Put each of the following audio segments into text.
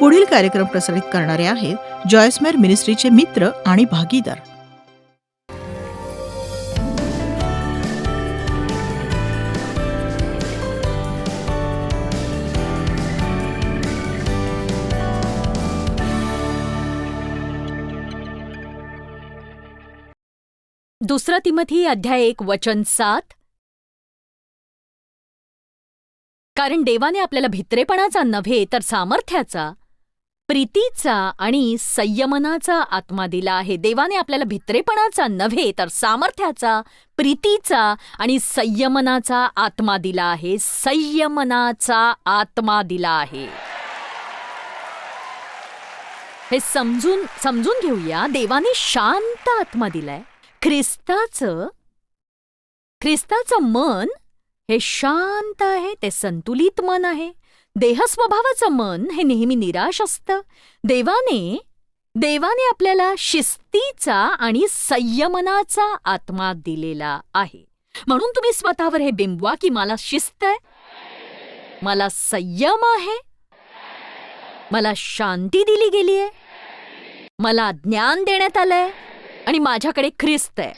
पुढील कार्यक्रम प्रसारित करणारे आहेत जॉयसमेर मिनिस्ट्रीचे मित्र आणि भागीदार. दुसरा तिमथी अध्याय एक वचन सात. कारण देवाने आपल्याला भित्रेपणाचा नव्हे तर सामर्थ्याचा. प्रीतीचा आणि संयमनाचा आत्मा दिला आहे. देवाने आपल्याला भित्रेपणाचा नव्हे तर सामर्थ्याचा प्रीतीचा आणि संयमनाचा आत्मा दिला आहे. संयमनाचा आत्मा दिला आहे. हे समजून समजून घेऊया. देवाने शांत आत्मा दिलाय. ख्रिस्ताचं ख्रिस्ताचं मन हे शांत आहे ते संतुलित मन आहे. देहस्वभावाचं मन हे नेहमी निराश असतं. देवाने देवाने आपल्याला शिस्तीचा आणि संयमनाचा आत्मा दिलेला आहे. म्हणून तुम्ही स्वतःवर हे बिंबवा की मला शिस्त आहे मला संयम आहे मला शांती दिली गेली आहे मला ज्ञान देण्यात आलंय आणि माझ्याकडे ख्रिस्त आहे.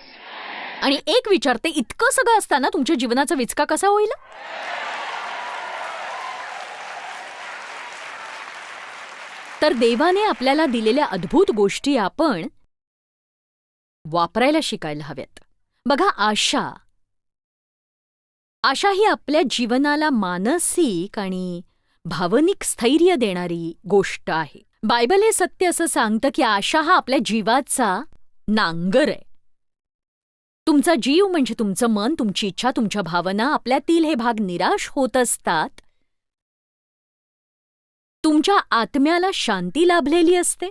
आणि एक विचारते इतकं सगळं असताना तुमच्या जीवनाचा विचका कसा होईल? तर देवाने आपल्याला दिलेल्या अद्भुत गोष्टी आपण वापरायला शिकायला हव्यात. बघा आशा. आशा ही आपल्या जीवनाला मानसिक आणि भावनिक स्थैर्य देणारी गोष्ट आहे. बायबल हे सत्य असं सांगतं की आशा हा आपल्या जीवाचा नांगर आहे. तुमचा जीव म्हणजे तुमचं मन तुमची इच्छा तुमच्या भावना आपल्यातील हे भाग निराश होत असतात तुमच्या आत्म्याला शांती लाभलेली असते?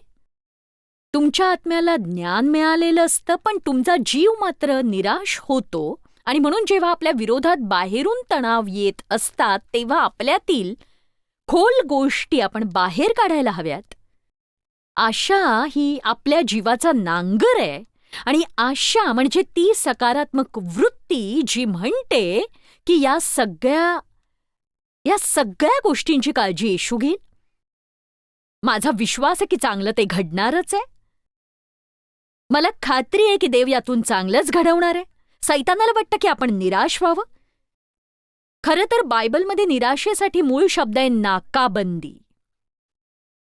तुमच्या आत्म्याला ज्ञान मिळालेलं असतं पण तुमचा जीव मात्र निराश होतो. आणि म्हणून जेव्हा आपल्या विरोधात बाहेरून तणाव येत असतात तेव्हा आपल्यातील खोल गोष्टी आपण बाहेर काढायला हव्यात. आशा ही आपल्या जीवाचा नांगर आहे. आणि आशा म्हणजे ती सकारात्मक वृत्ती जी म्हणते की या सगळ्या या सगळ्या गोष्टींची काळजी येशू घेईल. माझा विश्वास आहे की चांगलं ते घडणारच आहे. मला खात्री आहे की देव यातून चांगलंच घडवणार आहे. सैतानाला वाटतं की आपण निराश व्हावं. खरं तर बायबलमध्ये निराशेसाठी मूळ शब्द आहे नाकाबंदी.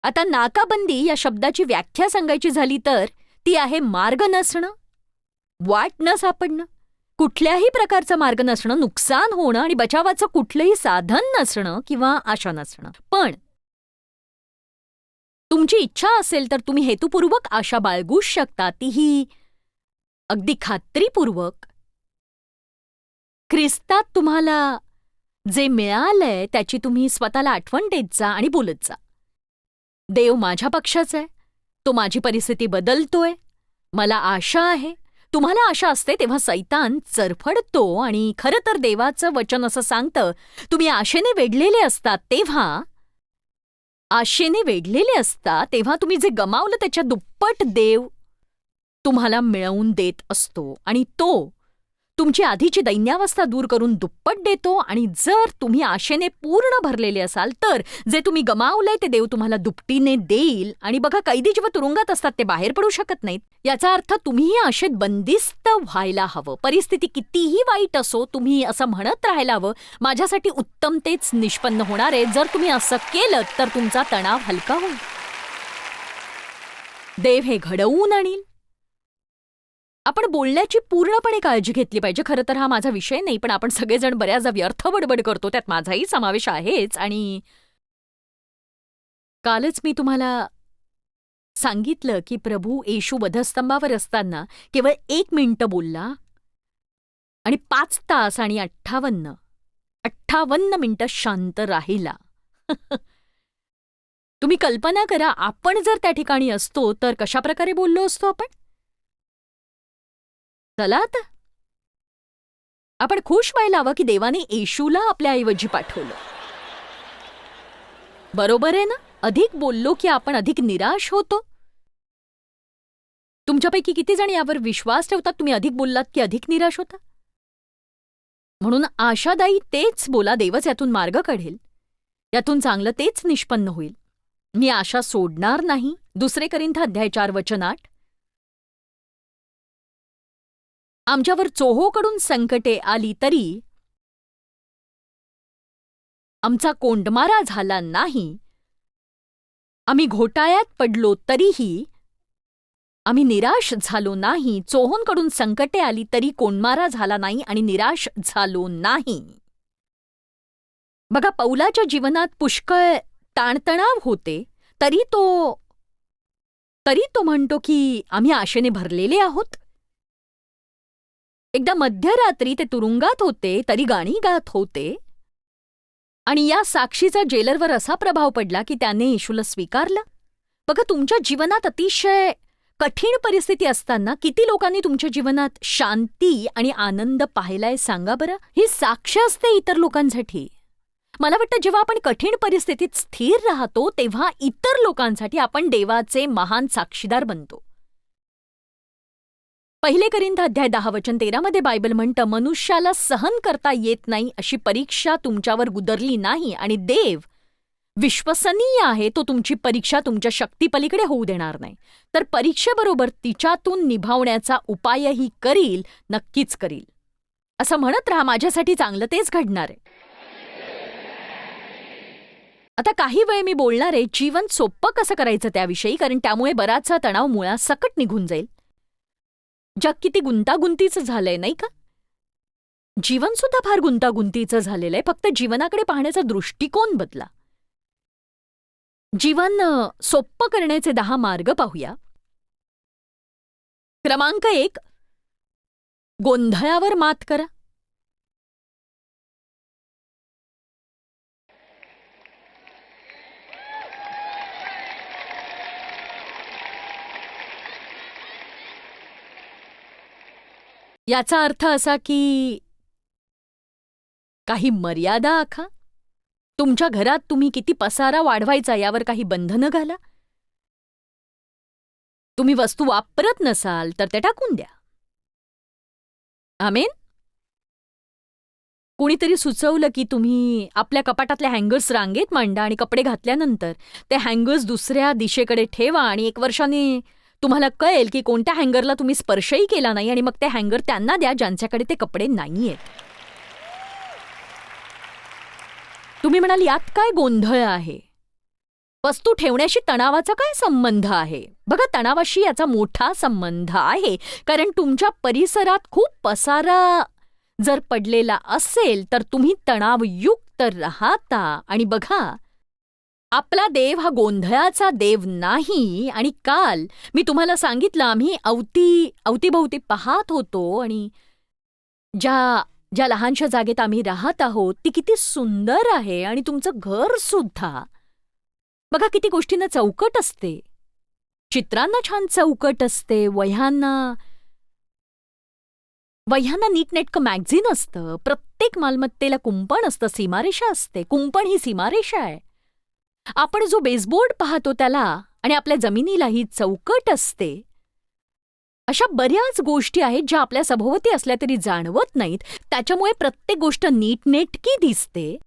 आता नाकाबंदी या शब्दाची व्याख्या सांगायची झाली तर ती आहे मार्ग नसणं वाट न सापडणं कुठल्याही प्रकारचा मार्ग नसणं नुकसान होणं आणि बचावाचं कुठलंही साधन नसणं किंवा आशा नसणं. पण तुमची इच्छा असेल तर तुम्ही हेतुपूर्वक आशा बाळगूच शकता. तीही अगदी खात्रीपूर्वक. ख्रिस्तात तुम्हाला जे मिळालंय त्याची तुम्ही स्वतःला आठवण देत जा आणि बोलत जा. देव माझ्या पक्षाचा आहे. तो माझी परिस्थिती बदलतोय. मला आशा आहे. तुम्हाला आशा असते तेव्हा सैतान चरफडतो आणि खरं तर देवाचं वचन असं सांगतं तुम्ही आशेने वेढलेले असतात तेव्हा आशेने वेढलेले असता तेव्हा तुम्ही जे गमावलं त्याच्या दुप्पट देव तुम्हाला मिळवून देत असतो. आणि तो तुमची आधीची दैन्यावस्था दूर करून दुप्पट देतो आणि जर तुम्ही आशेने पूर्ण भरलेले असाल तर जे तुम्ही गमावलंय ते देव तुम्हाला दुपटीने देईल. आणि बघा कैदी जेव्हा तुरुंगात असतात ते बाहेर पडू शकत नाहीत. याचा अर्थ तुम्हीही आशेत बंदिस्त व्हायला हवं. परिस्थिती कितीही वाईट असो तुम्ही असं म्हणत राहायला हवं माझ्यासाठी उत्तम तेच निष्पन्न होणार आहे. जर तुम्ही असं केलं तर तुमचा तणाव हलका होईल. देव हे घडवून आणील. आपण बोलण्याची पूर्णपणे काळजी घेतली पाहिजे. खरं तर हा माझा विषय नाही पण आपण सगळेजण बऱ्याचदा व्यर्थ बडबड करतो. त्यात माझाही समावेश आहेच आणि कालच मी तुम्हाला सांगितलं की प्रभू येशू वधस्तंभावर असताना केवळ एक मिनिटं बोलला आणि पाच तास आणि अठ्ठावन्न अठ्ठावन्न मिनिटं शांत राहिला. तुम्ही कल्पना करा आपण जर त्या ठिकाणी असतो तर कशाप्रकारे बोललो असतो आपण? चला आता. आपण खुश व्हायला हवं की देवाने येशूला आपल्या ऐवजी पाठवलं. बरोबर आहे ना? अधिक बोललो की आपण अधिक निराश होतो. तुमच्यापैकी किती जण यावर विश्वास ठेवतात? तुम्ही अधिक बोललात की अधिक निराश होता? म्हणून आशादायी तेच बोला देवच यातून मार्ग काढेल. यातून चांगलं तेच निष्पन्न होईल. मी आशा सोडणार नाही. दुसरे करिंथ अध्याय चार वचनाट आमच्यावर चोहोकडून संकटे आली तरी आमचा कोंडमारा झाला नाही. आम्ही घोटाळ्यात पडलो तरीही आम्ही निराश झालो नाही. चोहोंकडून संकटे आली तरी कोंडमारा झाला नाही आणि निराश झालो नाही. बघा पौलाच्या जीवनात पुष्कळ ताणतणाव होते. तरी तो तरी तो म्हणतो की आम्ही आशेने भरलेले आहोत. एकदा मध्यरात्री ते तुरुंगात होते तरी गाणी गात होते. आणि या साक्षीचा जेलरवर असा प्रभाव पडला की त्याने येशूला स्वीकारलं. बघा तुमच्या जीवनात अतिशय कठीण परिस्थिती असताना किती लोकांनी तुमच्या जीवनात शांती आणि आनंद पाहिलाय सांगा बरं? ही साक्ष असते इतर लोकांसाठी. मला वाटतं जेव्हा आपण कठीण परिस्थितीत स्थिर राहतो तेव्हा इतर लोकांसाठी आपण देवाचे महान साक्षीदार बनतो. पहिले करिंद अध्याय दहा वचन तेरामध्ये बायबल म्हणतं मनुष्याला सहन करता येत नाही अशी परीक्षा तुमच्यावर गुदरली नाही आणि देव विश्वसनीय आहे तो तुमची परीक्षा तुमच्या शक्तीपलीकडे होऊ देणार नाही. तर परीक्षेबरोबर तिच्यातून निभावण्याचा उपायही करील नक्कीच करील. असं म्हणत राहा माझ्यासाठी चांगलं तेच घडणार आहे. आता काही वेळ मी बोलणार आहे जीवन सोपं कसं करायचं त्याविषयी कारण त्यामुळे बराचसा तणाव मुळासकट निघून जाईल. जग किती गुंतागुंतीचं झालंय नाही का? जीवन सुद्धा फार गुंतागुंतीचं झालेलं आहे. फक्त जीवनाकडे पाहण्याचा दृष्टिकोन बदला. जीवन अ, सोप्पं करण्याचे दहा मार्ग पाहूया. क्रमांक एक गोंधळावर मात करा. याचा अर्थ असा की काही मर्यादा आखा. तुमच्या घरात तुम्ही किती पसारा वाढवायचा यावर काही बंधनं घाला. तुम्ही वस्तू वापरत नसाल तर त्या टाकून द्या. आमेन? कुणीतरी सुचवलं की तुम्ही आपल्या कपाटातल्या हँगर्स रांगेत मांडा आणि कपडे घातल्यानंतर ते हँगर्स दुसऱ्या दिशेकडे ठेवा आणि एक वर्षाने तुम्हाला कळेल की कोणत्या हँगरला तुम्ही स्पर्शही केला नाही आणि मग ते हँगर त्यांना द्या ज्यांच्याकडे ते कपडे नाहीयेत. तुम्ही म्हणाल यात काय गोंधळ आहे? वस्तू ठेवण्याशी तणावाचा काय संबंध आहे? बघा तणावाशी याचा मोठा संबंध आहे कारण तुमच्या परिसरात खूप पसारा जर पडलेला असेल तर तुम्ही तणावयुक्त राहता. आणि बघा आपला देव हा गोंधळाचा देव नाही आणि काल मी तुम्हाला सांगितलं आम्ही अवती अवतीभोवती पाहत होतो आणि ज्या ज्या लहानशा जागेत आम्ही राहत आहोत ती किती सुंदर आहे आणि तुमचं घर सुद्धा. बघा किती गोष्टींना चौकट असते. चित्रांना छान चौकट असते वह्यांना वह्यांना नीटनेटकं मॅगझिन असतं प्रत्येक मालमत्तेला कुंपण असतं सीमारेषा असते कुंपण ही सीमारेषा आहे. आपण जो बेसबोर्ड पाहतो त्याला आणि आपल्या जमिनीलाही चौकट असते. अशा बऱ्याच गोष्टी आहेत ज्या आपल्या सभोवती असल्या तरी जाणवत नाहीत. त्याच्यामुळे प्रत्येक गोष्ट नीटनेटकी दिसते.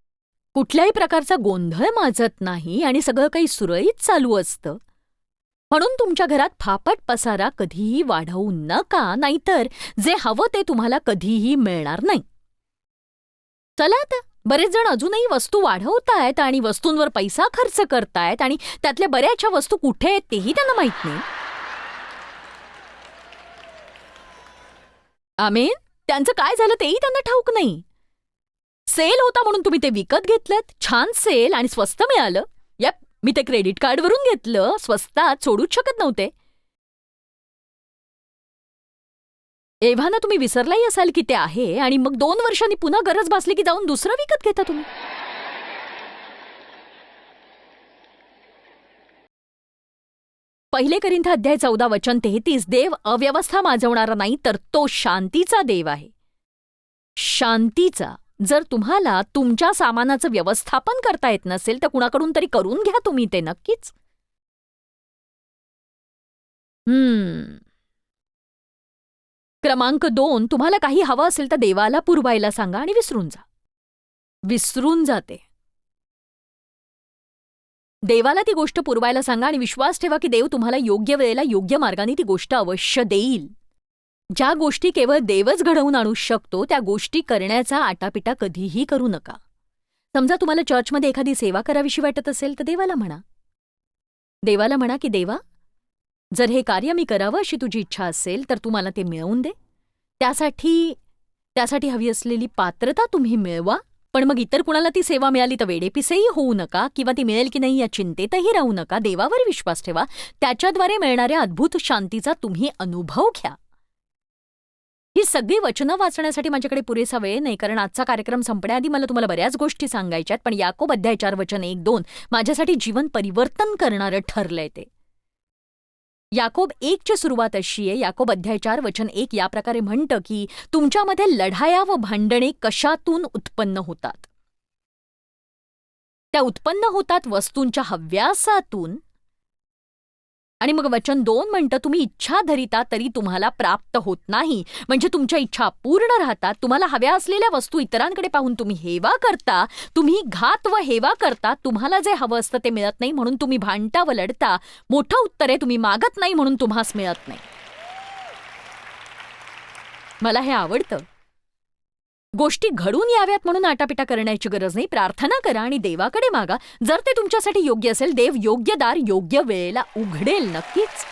कुठल्याही प्रकारचा गोंधळ माजत नाही आणि सगळं काही सुरळीत चालू असतं. म्हणून तुमच्या घरात फापट पसारा कधीही वाढवू नका नाहीतर जे हवं ते तुम्हाला कधीही मिळणार नाही. चला आता. बरेच जण अजूनही वस्तू वाढवतायत आणि वस्तूंवर पैसा खर्च करतायत आणि त्यातल्या बऱ्याचशा वस्तू कुठे आहेत तेही त्यांना माहीत नाही. आमेन त्यांचं काय झालं तेही त्यांना ठाऊक नाही. सेल होता म्हणून तुम्ही ते विकत घेतलं छान सेल आणि स्वस्त मिळालं. या मी ते क्रेडिट कार्डवरून घेतलं स्वस्तात सोडूच शकत नव्हते. एव्हाना तुम्ही विसरलाही असाल की ते आहे आणि मग दोन वर्षांनी पुन्हा गरज भासली की जाऊन दुसरं विकत घेता तुम्ही. पहिले करिंथ अध्याय चौदा वचन तेहतीस देव अव्यवस्था माजवणारा नाही तर तो शांतीचा देव आहे. शांतीचा जर तुम्हाला तुमच्या सामानाचं व्यवस्थापन करता येत नसेल तर कुणाकडून तरी करून घ्या तुम्ही ते नक्कीच. हम्म. क्रमांक दोन तुम्हाला काही हवं असेल तर देवाला पुरवायला सांगा आणि विसरून जा. विसरून जाते. देवाला ती गोष्ट पुरवायला सांगा आणि विश्वास ठेवा की देव तुम्हाला योग्य वेळेला योग्य मार्गाने ती गोष्ट अवश्य देईल. ज्या गोष्टी केवळ देवच घडवून आणू शकतो त्या गोष्टी करण्याचा आटापिटा कधीही करू नका. समजा तुम्हाला चर्चमध्ये एखादी सेवा करावीशी वाटत असेल तर देवाला म्हणा. देवाला म्हणा की देवा जर हे कार्य मी करावं अशी तुझी इच्छा असेल तर तू मला ते मिळवून दे. त्यासाठी त्यासाठी हवी असलेली पात्रता तुम्ही मिळवा. पण मग इतर कुणाला ती सेवा मिळाली तर वेडेपिसेही होऊ नका किंवा ती मिळेल की नाही या चिंतेतही राहू नका. देवावर विश्वास ठेवा. त्याच्याद्वारे मिळणाऱ्या अद्भुत शांतीचा तुम्ही अनुभव घ्या. ही सगळी वचनं वाचण्यासाठी माझ्याकडे पुरेसा वेळ नाही कारण आजचा कार्यक्रम संपण्याआधी मला तुम्हाला बऱ्याच गोष्टी सांगायच्यात पण याकोब अध्याय चार वचन एक दोन माझ्यासाठी जीवन परिवर्तन करणारं ठरलंय ते. याकोब एकची सुरुवात अशी आहे. याकोब अध्याय चार वचन एक या प्रकारे म्हणतं की तुमच्यामध्ये लढाया व भांडणे कशातून उत्पन्न होतात? त्या उत्पन्न होतात वस्तूंच्या हव्यासातून आणि मग वचन दोन म्हणतं तुम्ही इच्छा धरिता तरी तुम्हाला प्राप्त होत नाही. म्हणजे तुमच्या इच्छा पूर्ण राहतात. तुम्हाला हव्या असलेल्या वस्तू इतरांकडे पाहून तुम्ही हेवा करता. तुम्ही घात व हेवा करता. तुम्हाला जे हवं असतं ते मिळत नाही म्हणून तुम्ही भांडता व लढता. मोठं उत्तर आहे तुम्ही मागत नाही म्हणून तुम्हास मिळत नाही. मला हे आवडतं. गोष्टी घडून याव्यात म्हणून आटापिटा करण्याची गरज नाही. प्रार्थना करा आणि देवाकडे मागा. जर ते तुमच्यासाठी योग्य असेल देव योग्य दार योग्य वेळेला उघडेल नक्कीच.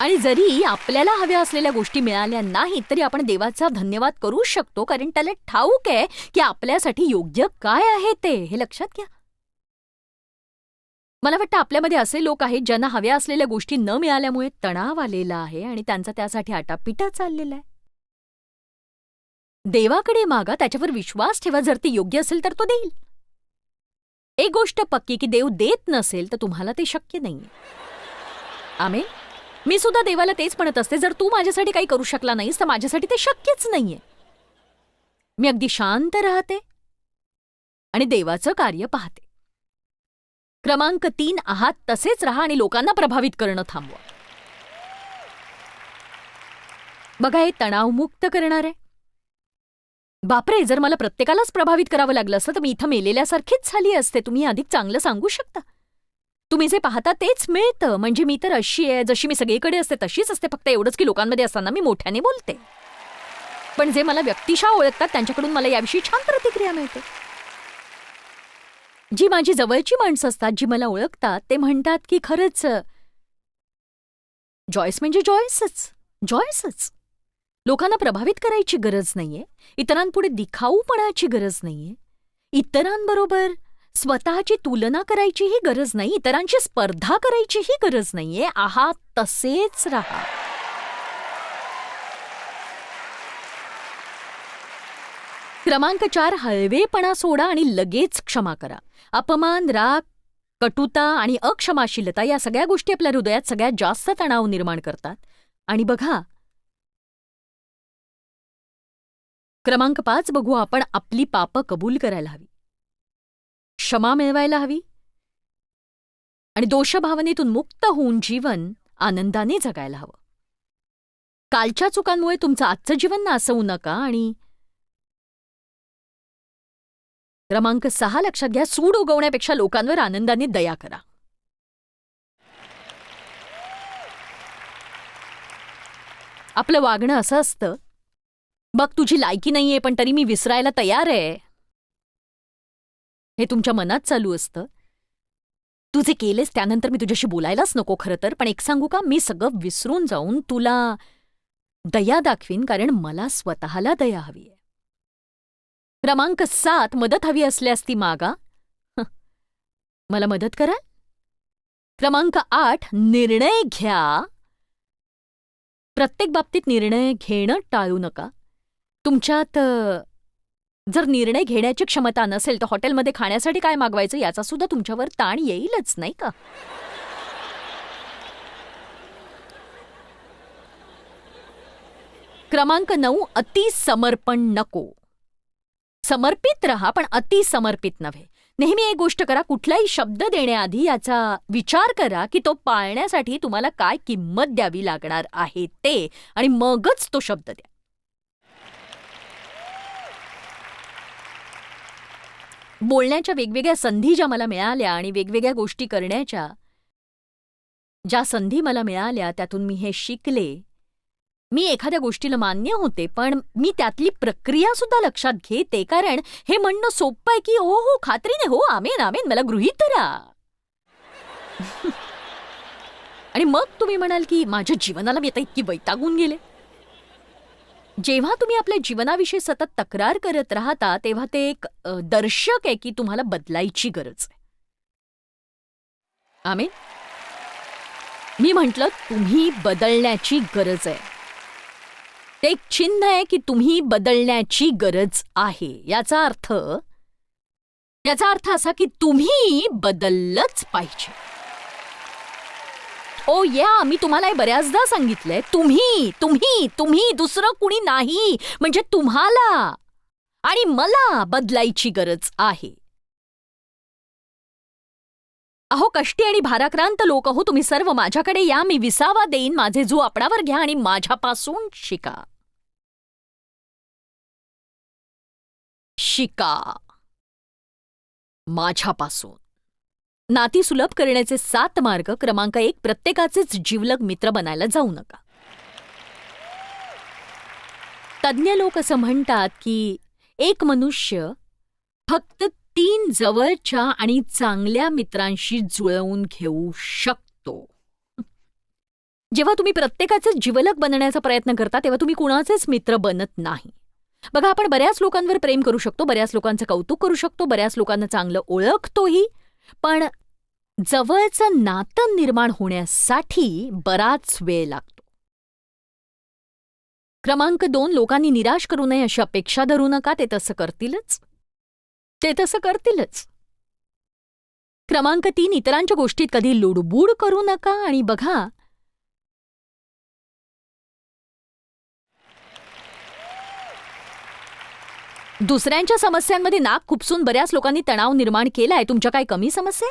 आणि जरी आपल्याला हव्या असलेल्या गोष्टी मिळाल्या नाहीत तरी आपण देवाचा धन्यवाद करू शकतो. कारण त्याला ठाऊक आहे की आपल्यासाठी योग्य काय आहे ते. हे लक्षात घ्या. मला वाटतं आपल्यामध्ये असे लोक आहेत ज्यांना हव्या असलेल्या गोष्टी न मिळाल्यामुळे तणाव आलेला आहे आणि त्यांचा त्यासाठी आटापिटा चाललेला आहे. देवाकडे मागा त्याच्यावर विश्वास ठेवा. जर ती योग्य असेल तर तो देईल. एक गोष्ट पक्की की देव देत नसेल तर तुम्हाला ते शक्य नाही आमे मी सुद्धा देवाला तेच म्हणत असते जर तू माझ्यासाठी काही करू शकला नाहीस तर माझ्यासाठी ते शक्यच नाहीये. मी अगदी शांत राहते आणि देवाचं कार्य पाहते. क्रमांक तीन आहात तसेच राहा आणि लोकांना प्रभावित करणं थांबवा. बघा हे तणावमुक्त करणार आहे बापरे जर मला प्रत्येकालाच प्रभावित करावं लागलं असतं तर मी इथं मेलेल्यासारखीच झाली असते. तुम्ही अधिक चांगलं सांगू शकता. तुम्ही जे पाहता तेच मिळतं. म्हणजे मी तर अशी आहे जशी मी सगळीकडे असते तशीच असते. फक्त एवढंच की लोकांमध्ये असताना मी मोठ्याने बोलते. पण जे मला व्यक्तिशा ओळखतात त्यांच्याकडून मला याविषयी छान प्रतिक्रिया मिळते. जी माझी जवळची माणसं असतात जी मला ओळखतात ते म्हणतात की खरंच जॉयस म्हणजे जॉयसच. जॉयसच. लोकांना प्रभावित करायची गरज नाहीये. इतरांपुढे दिखाऊपणाची गरज नाहीये. इतरांबरोबर स्वतःची तुलना करायचीही गरज नाही इतरांची स्पर्धा करायचीही गरज नाहीये. आहा तसेच राहा. क्रमांक चार हळवेपणा सोडा आणि लगेच क्षमा करा. अपमान राग कटुता आणि अक्षमाशीलता या सगळ्या गोष्टी आपल्या हृदयात सगळ्यात जास्त तणाव निर्माण करतात. आणि बघा क्रमांक पाच बघू आपण आपली पापं कबूल करायला हवी. क्षमा मिळवायला हवी. आणि दोषभावनेतून मुक्त होऊन जीवन आनंदाने जगायला हवं. कालच्या चुकांमुळे तुमचं आजचं जीवन नासवू नका आणि क्रमांक सहा लक्षात घ्या सूड उगवण्यापेक्षा लोकांवर आनंदाने दया करा. आपलं वागणं असं असतं बघ तुझी लायकी नाहीये पण तरी मी विसरायला तयार आहे. हे तुमच्या मनात चालू असतं. तू जे केलेस त्यानंतर मी तुझ्याशी बोलायलाच नको खरं तर पण एक सांगू का? मी सगळं विसरून जाऊन तुला दया दाखवीन कारण मला स्वतःला दया हवी आहे. क्रमांक सात मदत हवी असल्यास ती मागा. मला मदत करा. क्रमांक आठ निर्णय घ्या. प्रत्येक बाबतीत निर्णय घेणं टाळू नका. तुमच्यात जर निर्णय घेण्याची क्षमता नसेल तर हॉटेलमध्ये खाण्यासाठी काय मागवायचं याचा सुद्धा तुमच्यावर ताण येईलच नाही का? क्रमांक नऊ अति समर्पण नको. समर्पित रहा पण अति समर्पित नव्हे. नेहमी एक गोष्ट करा कुठलाही शब्द देण्याआधी याचा विचार करा की तो पाळण्यासाठी तुम्हाला काय किंमत द्यावी लागणार आहे ते आणि मगच तो शब्द द्या. बोलण्याच्या वेगवेगळ्या संधी ज्या मला मिळाल्या आणि वेगवेगळ्या गोष्टी करण्याच्या ज्या संधी मला मिळाल्या त्यातून मी हे शिकले. मी एखाद्या गोष्टीला मान्य होते पण मी त्यातली प्रक्रिया सुद्धा लक्षात घेते कारण हे म्हणणं सोपं आहे की हो हो खात्रीने हो आमेन आमेन मला गृहीत धरा. आणि मग तुम्ही म्हणाल की माझ्या जीवनाला मी आता इतकी वैतागून गेले. जेव्हा तुम्ही आपल्या जीवनाविषयी सतत तक्रार करत राहता तेव्हा ते एक अ, दर्शक आहे की तुम्हाला बदलायची गरज आहे. आमेन? मी म्हटलं तुम्ही बदलण्याची गरज आहे. ते एक चिन्ह आहे की तुम्ही बदलण्याची गरज आहे. याचा अर्थ याचा अर्थ असा की तुम्ही बदललंच पाहिजे. ओ या मी तुम्हाला हे बऱ्याचदा सांगितलंय. तुम्ही तुम्ही तुम्ही दुसरं कुणी नाही. म्हणजे तुम्हाला आणि मला बदलायची गरज आहे. अहो कष्टी आणि भाराक्रांत लोक हो तुम्ही सर्व माझ्याकडे या. मी विसावा देईन. माझे जू आपणावर घ्या आणि माझ्यापासून शिका. शिका. माझ्यापासून. नाती सुलभ करण्याचे सात मार्ग क्रमांक एक प्रत्येकाचेच जीवलग मित्र बनायला जाऊ नका. तज्ज्ञ लोक असं म्हणतात की एक मनुष्य फक्त तीन जवळच्या आणि चांगल्या मित्रांशी जुळवून घेऊ शकतो. जेव्हा तुम्ही प्रत्येकाचेच जीवलग बनण्याचा प्रयत्न करता तेव्हा तुम्ही कुणाचेच मित्र बनत नाही. बघा आपण बऱ्याच लोकांवर प्रेम करू शकतो बऱ्याच लोकांचं कौतुक करू शकतो बऱ्याच लोकांना चांगलं ओळखतोही पण जवळचं नातं निर्माण होण्यासाठी बराच वेळ लागतो. क्रमांक दोन लोकांनी निराश करू नये अशी अपेक्षा धरू नका ते तसं करतीलच. ते तसं करतीलच. क्रमांक तीन इतरांच्या गोष्टीत कधी लुडबुड करू नका आणि बघा दुसऱ्यांच्या समस्यांमध्ये नाक खुपसून बऱ्याच लोकांनी तणाव निर्माण केलाय. तुमच्या काय कमी समस्या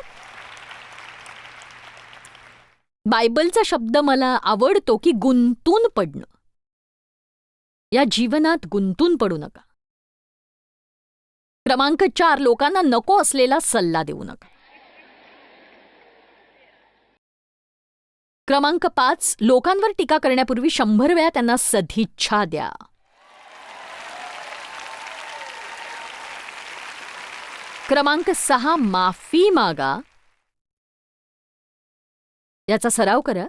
बायबलचा शब्द मला आवडतो की गुंतून पडणं. या जीवनात गुंतून पडू नका. क्रमांक चार लोकांना नको असलेला सल्ला देऊ नका. क्रमांक पाच लोकांवर टीका करण्यापूर्वी शंभर वेळा त्यांना सदिच्छा द्या. क्रमांक सहा माफी मागा. याचा सराव करा.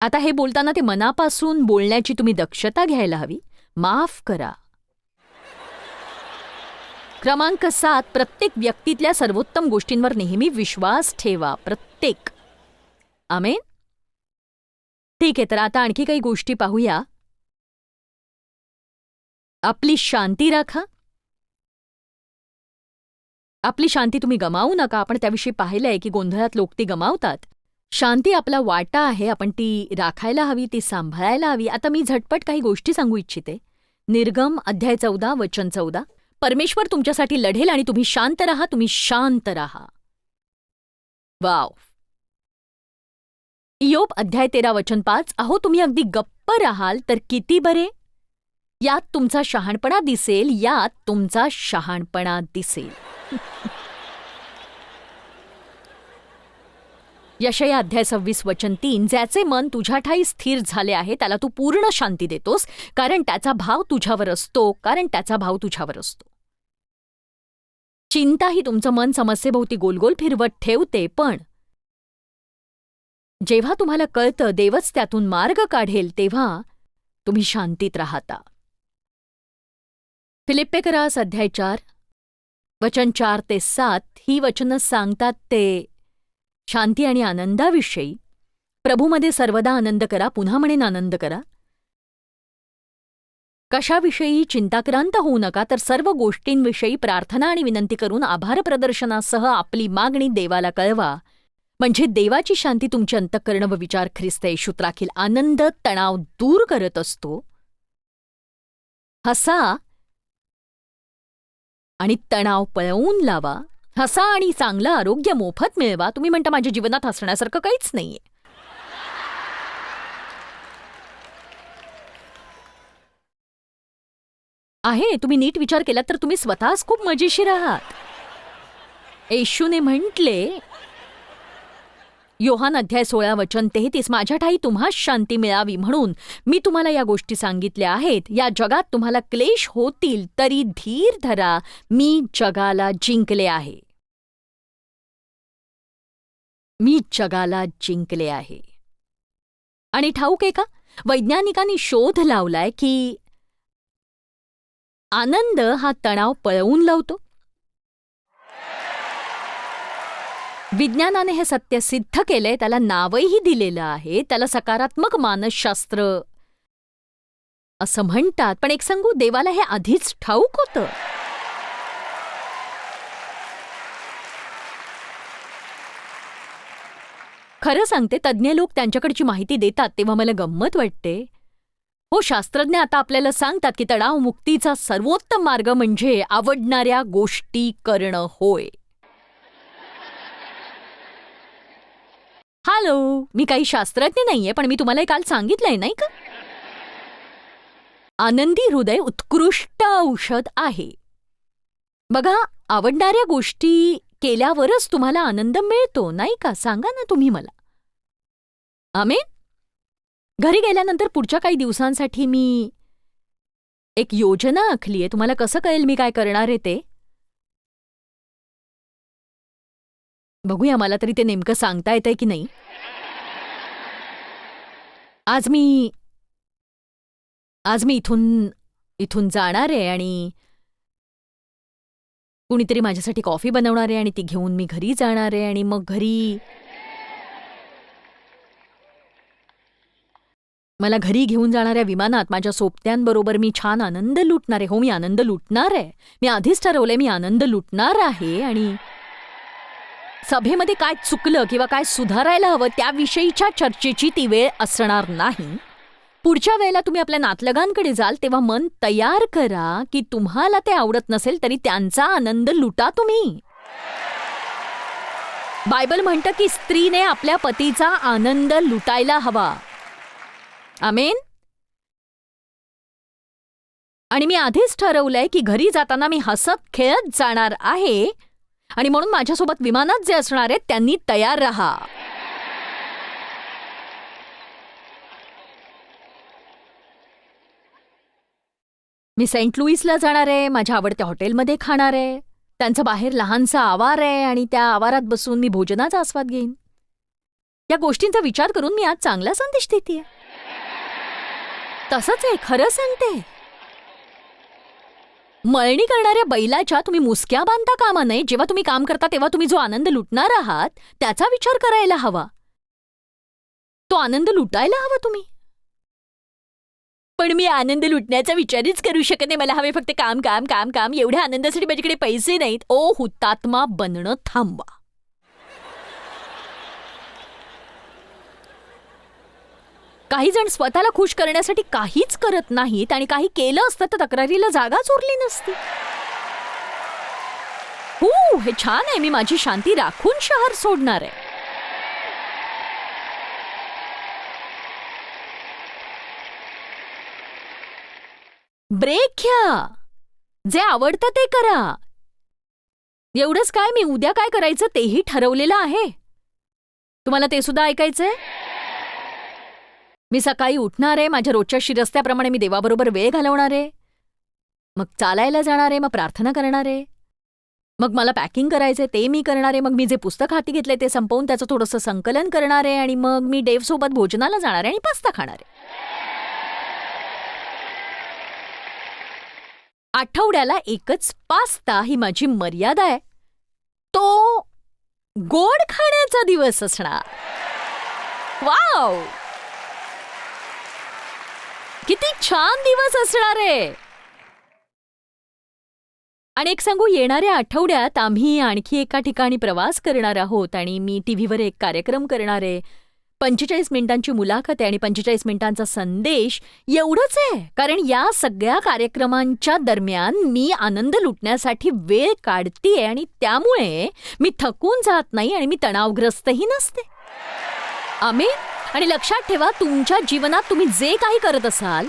आता हे बोलताना ते मनापासून बोलण्याची तुम्ही दक्षता घ्यायला हवी. माफ करा. क्रमांक सात प्रत्येक व्यक्तीतल्या सर्वोत्तम गोष्टींवर नेहमी विश्वास ठेवा. प्रत्येक. आमेन? ठीक आहे तर आता आणखी काही गोष्टी पाहूया. आपली शांती राखा. आपली शांती तुम्ही गमावू नका. आपण त्याविषयी पाहिलंय की गोंधळात लोक ती गमावतात. शांती आपला वाटा आहे. आपण ती राखायला हवी ती सांभाळायला हवी. आता मी झटपट काही गोष्टी सांगू इच्छिते. निर्गम अध्याय चौदा वचन चौदा. परमेश्वर तुमच्यासाठी लढेल आणि तुम्ही शांत राहा. तुम्ही शांत राहा. वाव. इयोप अध्याय तेरा वचन पाच. अहो तुम्ही अगदी गप्प राहाल तर किती बरे? यात तुमचा शहाणपणा दिसेल यात तुमचा शहाणपणा दिसेल. यशया अध्याय सव्वीस वचन तीन ज्याचे मन तुझ्या ठाई स्थिर झाले आहे त्याला तू पूर्ण शांती देतोस कारण त्याचा भाव तुझ्यावर असतो कारण त्याचा भाव तुझ्यावर असतो. चिंता ही तुमचं मन समस्येभोवती गोलगोल फिरवत ठेवते पण जेव्हा तुम्हाला कळतं देवच त्यातून मार्ग काढेल तेव्हा तुम्ही शांतीत राहता. फिलिप्पेकरास अध्याय चार. वचन चार ते सात ही वचनं सांगतात ते. शांती आणि आनंदाविषयी. प्रभूमध्ये सर्वदा आनंद करा पुन्हा म्हणेन आनंद करा. कशाविषयी चिंताक्रांत होऊ नका तर सर्व गोष्टींविषयी प्रार्थना आणि विनंती करून आभार प्रदर्शनासह आपली मागणी देवाला कळवा. म्हणजे देवाची शांती तुमचे अंतःकरण व विचार ख्रिस्त येशूत राखील आनंद तणाव दूर करत असतो. हसा आणि तणाव पळवून लावा. हसा आणि चांगलं आरोग्य मोफत मिळवा. तुम्ही म्हणता माझ्या जीवनात हसण्यासारखं काहीच नाहीये. आहे तुम्ही नीट विचार केलात तर तुम्ही स्वतःच खूप मजेशीर आहात. येशूने म्हटले योहान अध्याय सोळा वचन तेहतीस माझ्या ठाई तुम्हास शांती मिळावी म्हणून मी तुम्हाला या गोष्टी सांगितल्या आहेत. या जगात तुम्हाला क्लेश होतील तरी धीर धरा मी जगाला जिंकले आहे. मी जगाला जिंकले आहे. आणि ठाऊक आहे का? वैज्ञानिकांनी शोध लावलाय की आनंद हा तणाव पळवून लावतो. विज्ञानाने हे सत्य सिद्ध केलंय त्याला नावही दिलेलं आहे त्याला सकारात्मक मानसशास्त्र असं म्हणतात. पण एक सांगू देवाला हे आधीच ठाऊक होतं. खरं सांगते तज्ज्ञ लोक त्यांच्याकडची माहिती देतात तेव्हा मला गंमत वाटते. हो शास्त्रज्ञ आता आपल्याला सांगतात की तणाव मुक्तीचा सर्वोत्तम मार्ग म्हणजे आवडणाऱ्या गोष्टी करणं होय. हॅलो मी काही शास्त्रज्ञ नाहीये पण मी तुम्हाला काल सांगितलंय नाही का? आनंदी हृदय उत्कृष्ट औषध आहे. बघा आवडणाऱ्या गोष्टी केल्यावरच तुम्हाला आनंद मिळतो नाही का? सांगा ना तुम्ही मला. आमे घरी गेल्यानंतर पुढच्या काही दिवसांसाठी मी एक योजना आखली आहे तुम्हाला कसं कळेल मी काय करणार आहे ते? बघूया मला तरी ते नेमकं सांगता येतंय की नाही. आज मी आज मी इथून इथून जाणार आहे आणि कुणीतरी माझ्यासाठी कॉफी बनवणार आहे आणि ती घेऊन मी घरी जाणार आहे आणि मग घरी मला घरी घेऊन जाणाऱ्या विमानात माझ्या सोबत्यांबरोबर मी छान आनंद लुटणार आहे. हो मी आनंद लुटणार आहे. मी आधीच ठरवलंय मी आनंद लुटणार आहे आणि सभेमध्ये काय चुकलं किंवा काय सुधारायला हवं त्याविषयीच्या चर्चेची ती वेळ असणार नाही. पुढच्या वेळेला तुम्ही आपल्या नातलगांकडे जाल तेव्हा मन तयार करा की तुम्हाला ते आवडत नसेल तरी त्यांचा आनंद लुटा तुम्ही. बायबल म्हणतं की स्त्रीने आपल्या पतीचा आनंद लुटायला हवा. आमेन? आणि मी आधीच ठरवलंय की घरी जाताना मी हसत खेळत जाणार आहे आणि म्हणून माझ्यासोबत विमानात जे असणार आहेत त्यांनी तयार राहा. मी सेंट लुईसला जाणार आहे माझ्या आवडत्या हॉटेलमध्ये खाणार आहे. त्यांचं बाहेर लहानसा आवार आहे आणि त्या आवारात बसून मी भोजनाचा आस्वाद घेईन. या गोष्टींचा विचार करून मी आज चांगला संदेश देते तसंच आहे खरं सांगते. मळणी करणाऱ्या बैलाच्या तुम्ही मुसक्या बांधता कामा नये. जेव्हा तुम्ही काम करता तेव्हा तुम्ही जो आनंद लुटणार आहात त्याचा विचार करायला हवा. तो आनंद लुटायला हवा तुम्ही. पण मी आनंद लुटण्याचा विचारच करू शकत नाही. मला हवे फक्त काम काम काम काम. एवढ्या आनंदासाठी माझ्याकडे पैसे नाहीत. ओ हुतात्मा बनणं थांबवा. काही जण स्वतःला खुश करण्यासाठी काहीच करत नाहीत आणि काही केलं असतं तर तक्रारीला जागाच उरली नसती. हो हे छान आहे. मी माझी शांती राखून शहर सोडणार आहे. ब्रेक घ्या. जे आवडतं ते करा. एवढंच काय? मी उद्या काय करायचं तेही ठरवलेलं आहे. तुम्हाला ते सुद्धा ऐकायचंय? मी सकाळी उठणार आहे माझ्या रोजच्या शिरस्त्याप्रमाणे मी देवाबरोबर वेळ घालवणार आहे. मग चालायला जाणार आहे मग प्रार्थना करणार आहे. मग मला पॅकिंग करायचंय ते मी करणार आहे मग मी जे पुस्तक हाती घेतलंय ते संपवून त्याचं थोडंसं संकलन करणार आहे आणि मग मी देवसोबत भोजनाला जाणार आहे आणि पास्ता खाणार आहे. आठवड्याला एकच पास्ता ही माझी मर्यादा आहे. तो गोड खाण्याचा दिवस असणार. वाव! किती छान दिवस असणार आहे. आणि एक सांगू येणाऱ्या आठवड्यात आम्ही आणखी एका ठिकाणी प्रवास करणार आहोत आणि मी टीव्हीवर एक कार्यक्रम करणार आहे. पंचेचाळीस मिनिटांची मुलाखत आहे आणि पंचेचाळीस मिनिटांचा संदेश एवढंच आहे. कारण या सगळ्या कार्यक्रमांच्या दरम्यान मी आनंद लुटण्यासाठी वेळ काढतीये आणि त्यामुळे मी थकून जात नाही आणि मी तणावग्रस्तही नसते. आम्ही आणि लक्षात ठेवा तुमच्या जीवनात तुम्ही जे काही करत असाल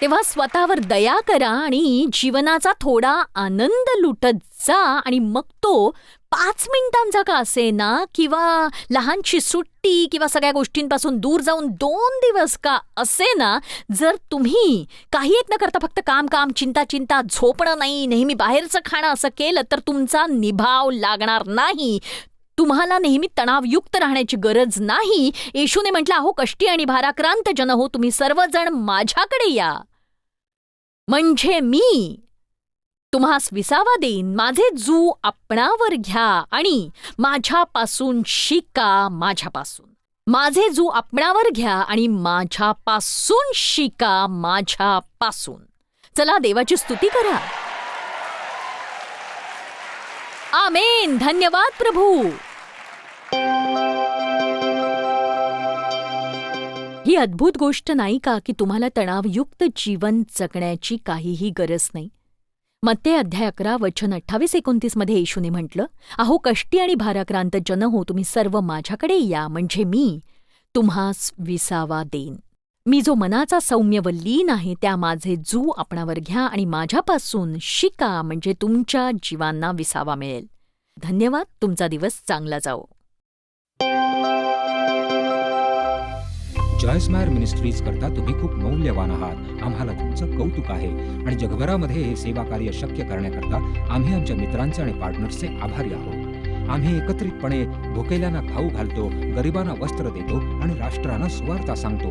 तेव्हा स्वतःवर दया करा आणि जीवनाचा थोडा आनंद लुटत जा आणि मग तो पाच मिनिटांचा का असेना किंवा लहानशी सुट्टी किंवा सगळ्या गोष्टींपासून दूर जाऊन दोन दिवस का असेना जर तुम्ही काही एक न करता फक्त काम काम चिंता चिंता झोपणं नाही नेहमी बाहेरचं खाणं असं केलं तर तुमचा निभाव लागणार नाही. तुम्हाला नेहमी तणावयुक्त राहण्याची गरज नाही. येशूने म्हटलं अहो कष्टी आणि भाराक्रांत जन हो तुम्ही सर्वजण माझ्याकडे या. म्हणजे मी तुम्हास विसावा देईन. माझे जू आपणावर घ्या आणि माझ्यापासून शिका माझ्यापासून. माझे जू आपणावर घ्या आणि माझ्यापासून शिका माझ्यापासून. चला देवाची स्तुती करा. आमेन. धन्यवाद प्रभू. ही अद्भुत गोष्ट नाही का की तुम्हाला तणावयुक्त जीवन जगण्याची काहीही गरज नाही? मत्ते अध्याय अकरा वचन अठ्ठावीस एकोणतीसमध्ये येशूने म्हटलं अहो कष्टी आणि भाराक्रांत जन हो तुम्ही सर्व माझ्याकडे या म्हणजे मी तुम्हास विसावा देईन. मी जो मनाचा सौम्य व लीन आहे त्या माझे जू आपणावर घ्या आणि माझ्यापासून शिका म्हणजे तुमच्या जीवांना विसावा मिळेल. धन्यवाद तुमचा दिवस चांगला जाओ जॉयस मायर मिनिस्ट्रीज करता तुम्ही खूप मौल्यवान आहात. आम्हाला तुमचं कौतुक आहे. आणि जगभरामध्ये हे सेवा कार्य शक्य करण्याकरता आम्ही आमच्या मित्रांचे आणि पार्टनर्सचे आभारी आहोत. आम्ही एकत्रितपणे भुकेल्यांना खाऊ घालतो गरिबांना वस्त्र देतो आणि राष्ट्रांना सुवार्ता सांगतो.